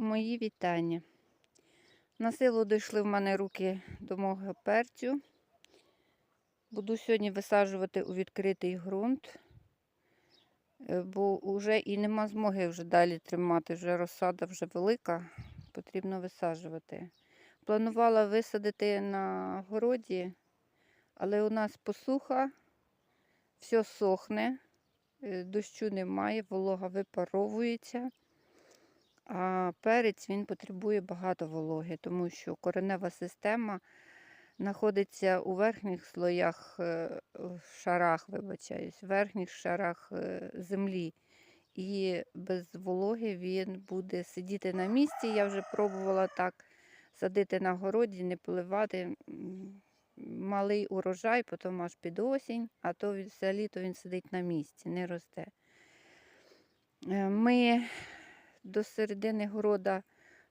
Мої вітання. На силу дійшли в мене руки до мого перцю. Буду сьогодні висаджувати у відкритий ґрунт, е, бо вже і нема змоги вже далі тримати, вже розсада вже велика, потрібно висаджувати. Планувала висадити на городі, але у нас посуха, все сохне, е, дощу немає, волога випаровується. А перець він потребує багато вологи, тому що коренева система знаходиться у верхніх слоях, е, шарах, вибачаюсь, в верхніх шарах е, землі. І без вологи він буде сидіти на місці. Я вже пробувала так садити на городі, не поливати. Малий урожай, потім аж під осінь, а то все літо він сидить на місці, не росте. Е, Ми до середини города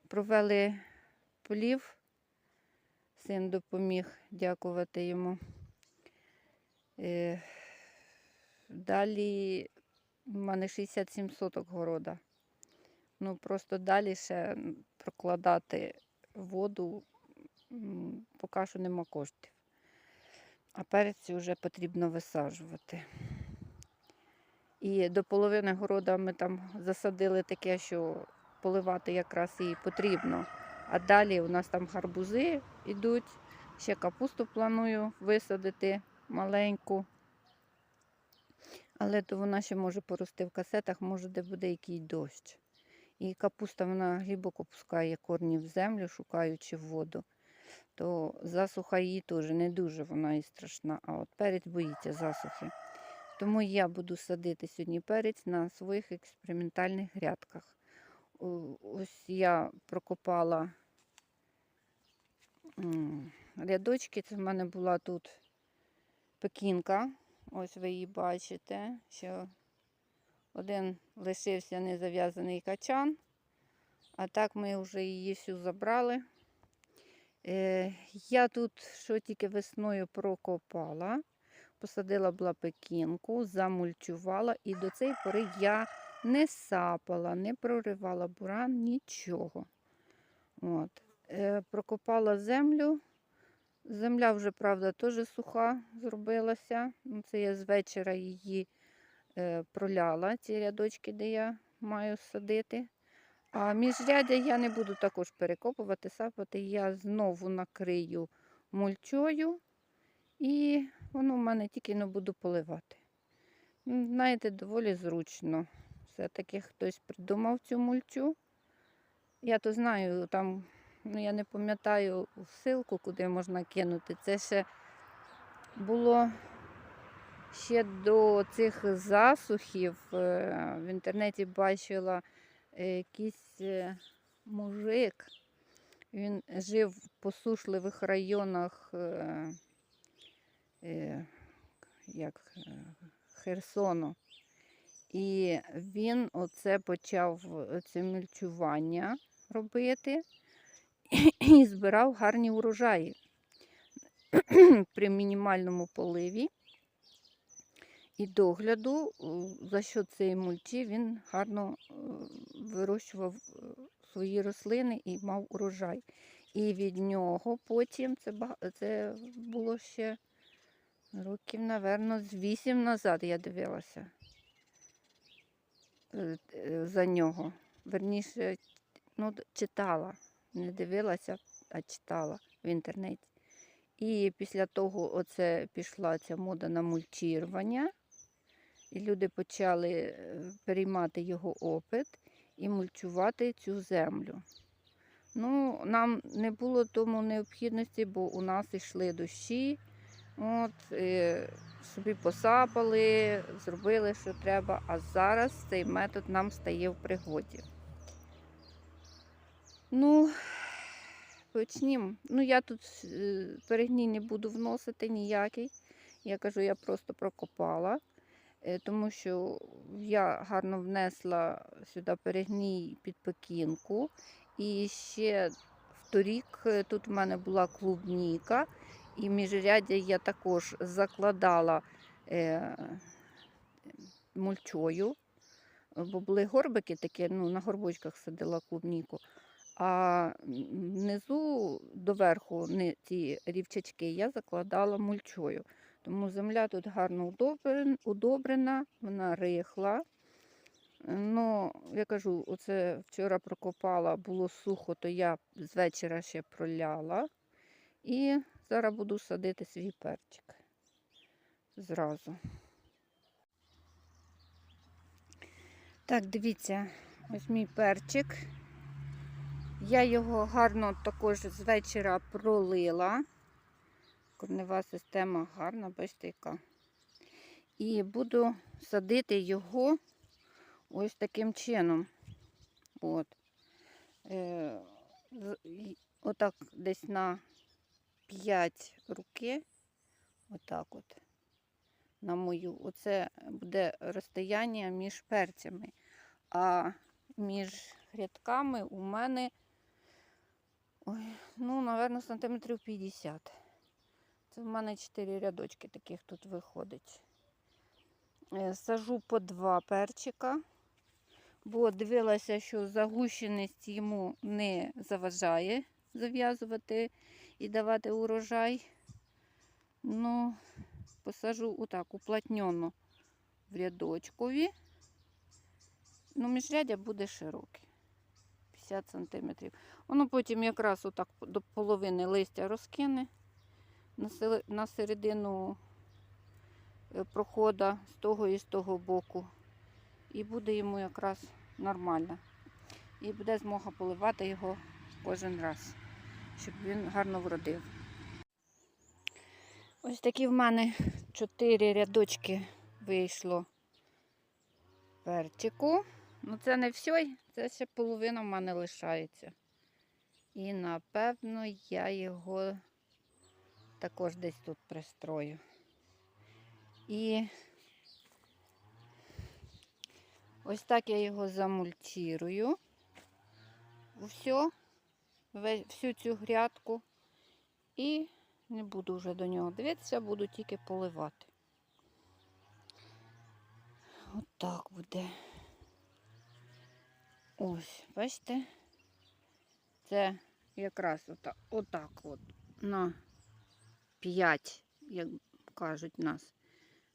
провели полів. Син допоміг дякувати йому. Е, Далі в мене 67 соток города. Ну, просто далі ще прокладати воду, поки що нема коштів. А перець вже потрібно висаджувати. І до половини города ми там засадили таке, що поливати якраз і потрібно. А далі у нас там гарбузи йдуть. Ще капусту планую висадити маленьку. Але то вона ще може порости в касетах, може, де буде який дощ. І капуста вона глибоко пускає корні в землю, шукаючи воду. То засуха її теж не дуже вона і страшна. А от перець боїться засухи. Тому я буду садити сьогодні перець на своїх експериментальних грядках. Ось я прокопала рядочки. Це в мене була тут пекінка. Ось ви її бачите. Що один лишився незав'язаний качан. А так ми вже її всю забрали. Е, я тут що тільки весною прокопала посадила була пекінку, замульчувала, і до цієї пори я не сапала, не проривала буран, нічого. От. Е, прокопала землю. Земля вже, правда, теж суха зробилася. Ну, Це я з вечора її е, проляла, ці рядочки, де я маю садити. А міжрядя я не буду також перекопувати, сапати. Я знову накрию мульчою. І воно в мене тільки не буду поливати. Знаєте, доволі зручно. Все-таки хтось придумав цю мульчу. Я то знаю, там, ну я не пам'ятаю ссылку, куди можна кинути. Це ще було ще до цих засухів. е, В інтернеті бачила е, якийсь е, мужик. Він жив в посушливих районах. Е, як е, Херсону. І він оце почав це мільчування робити і збирав гарні урожаї при мінімальному поливі і догляду, за що цієї мульчі він гарно е, вирощував свої рослини і мав урожай. І від нього потім це, це було ще Років, напевно, з вісім назад я дивилася е, е, за нього. Верніше, ну, читала. Не дивилася, а читала в інтернеті. І після того оце пішла ця мода на мульчірування. І люди почали е, переймати його опит і мульчувати цю землю. Ну, нам не було тому необхідності, бо у нас йшли дощі. От, собі посапали, зробили, що треба, а зараз цей метод нам стає в пригоді. Ну, почнімо. Ну, я тут е, перегній не буду вносити ніякий. Я кажу, я просто прокопала, е, тому що я гарно внесла сюди перегній під пекінку. І ще вторік е, тут в мене була клубніка. І міжряддя я також закладала е, мульчою. бо були горбики такі, ну, на горбочках садила клубніку. А внизу доверху ці рівчачки я закладала мульчою. Тому земля тут гарно удобрен- удобрена, вона рихла. Ну, я кажу, оце вчора прокопала, було сухо, то я з вечора ще проляла. І зараз буду садити свій перчик зразу. Так, дивіться, ось мій перчик. Я його гарно також з вечора пролила. Корнева система гарна, бачите, яка. І буду садити його ось таким чином. От. Е, отак десь на 5 руки. Отак от. На мою. Оце буде розстояння між перцями. А між грядками у мене, ой, ну, напевно, сантиметрів 50. Це в мене 4 рядочки таких тут виходить. Е, Сажу по два перчика, бо дивилася, що загущеність йому не заважає зав'язувати і давати урожай. Ну, посажу отак, уплотньно в рядочкові. Ну, міжрядя буде широке. 50 сантиметрів. Воно потім якраз отак до половини листя розкине на середину е, прохода з того і з того боку. І буде йому якраз нормально. І буде змога поливати його кожен раз, щоб він гарно вродив. Ось такі в мене чотири рядочки вийшло перчику. Ну це не все, це ще половина в мене лишається. І напевно я його також десь тут пристрою. І ось так я його замульчирую. Все, всю цю грядку. І не буду вже до нього дивитися, буду тільки поливати. Отак буде. Ось, бачите? Це якраз отак, отак от на 5, як кажуть нас,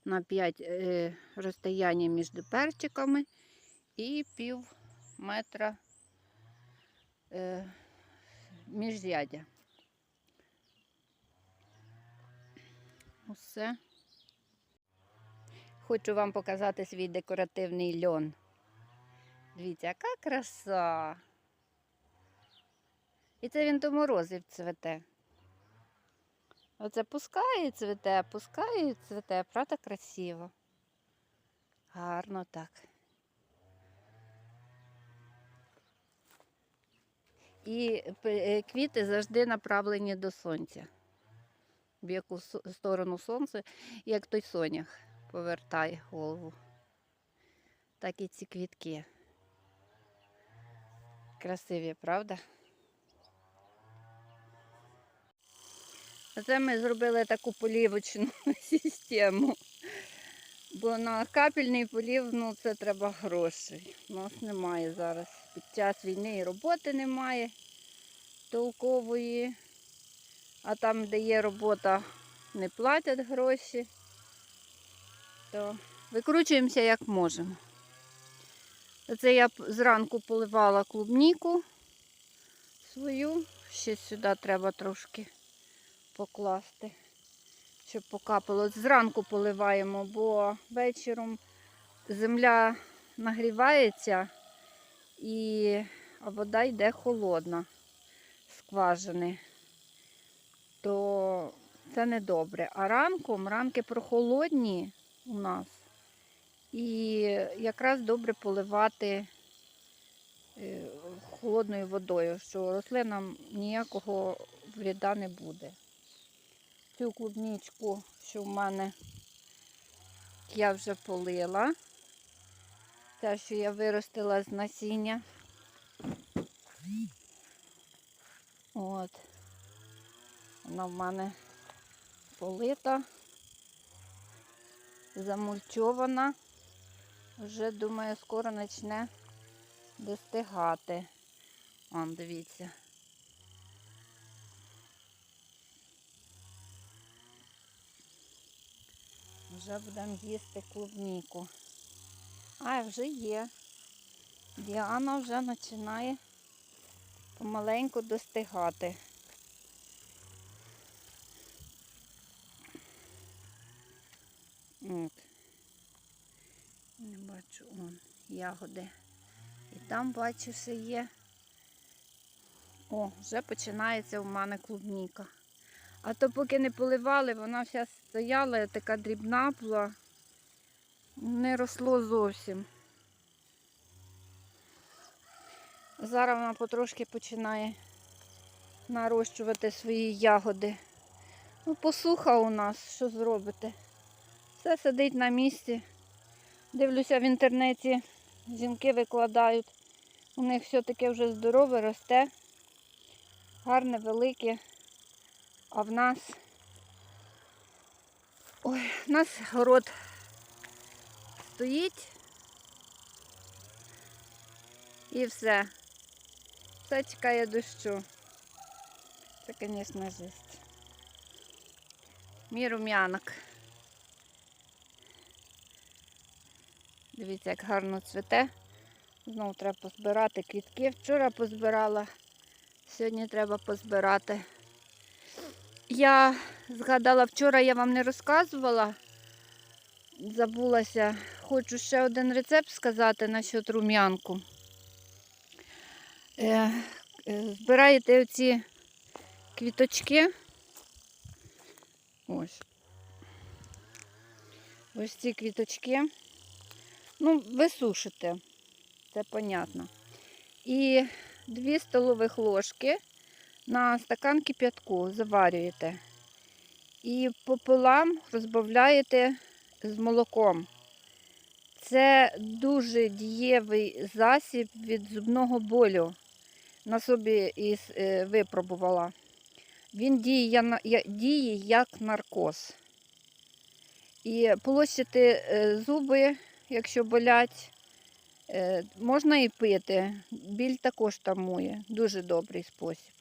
на 5 е, розстояння між перчиками і пів метра е, міжрядя. Усе. Хочу вам показати свій декоративний льон. Дивіться, яка краса. І це він до морозів цвете. Оце пускає цвете, пускає цвете, правда красиво. Гарно так. І е, квіти завжди направлені до сонця. В яку сторону сонце, як той сонях повертає голову. Так і ці квітки. Красиві, правда? Це ми зробили таку полівочну систему. Бо на капельний полів ну, це треба грошей. У нас немає зараз. Під час війни і роботи немає толкової. А там, де є робота, не платять гроші. То викручуємося як можемо. Це я зранку поливала клубніку свою. Ще сюди треба трошки покласти, щоб покапало. Зранку поливаємо, бо вечором земля нагрівається і вода йде холодна з скважини. То це не добре. А ранком ранки прохолодні у нас. І якраз добре поливати е, холодною водою, що рослинам ніякого вреда не буде. Цю клубничку, що в мене я вже полила. Те, що я виростила з насіння. От. Вона в мене полита, замульчована. вже, думаю, скоро почне достигати. Вон, дивіться. Вже будемо їсти клубніку. А, вже є. Діана вже починає помаленьку достигати. От. Не бачу он ягоди. І там бачу, все є. О, вже починається у мене клубніка. А то поки не поливали, вона вся стояла, така дрібна була, не росло зовсім. Зараз вона потрошки починає нарощувати свої ягоди. Ну, посуха у нас, що зробите? Все сидить на місці. Дивлюся в інтернеті, жінки викладають. У них все таке вже здорове, росте, гарне, велике. А в нас ой, в нас город стоїть і все. Все чекає дощу. Це, звісно, жесть. Мій рум'янок. Дивіться, як гарно цвіте. Знову треба позбирати квітки. Вчора позбирала, сьогодні треба позбирати. Я згадала, вчора я вам не розказувала, забулася. Хочу ще один рецепт сказати насчет рум'янку. Е, е, збираєте оці квіточки. Ось. Ось ці квіточки. Ну, ви сушите, це понятно. І 2 столових ложки на стакан кип'ятку заварюєте. І пополам розбавляєте з молоком. Це дуже дієвий засіб від зубного болю. На собі із, е, випробувала. Він діє як наркоз. І полощити е, зуби, якщо болять, е, можна і пити. Біль також тамує. Дуже добрий спосіб.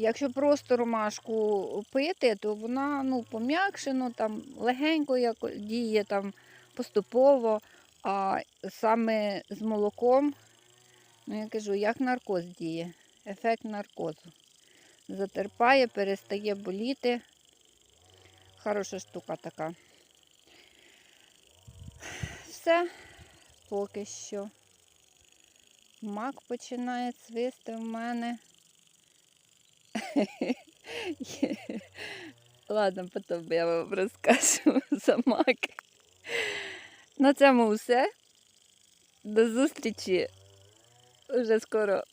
Якщо просто ромашку пити, то вона ну, пом'якше, ну, там, легенько як діє там, поступово, а саме з молоком, ну я кажу, як наркоз діє, ефект наркозу. Затерпає, перестає боліти. Хороша штука така. Все, поки що. Мак починає цвісти в мене. Ладно, потім я вам розкажу за маки. На цьому все. До зустрічі. Уже скоро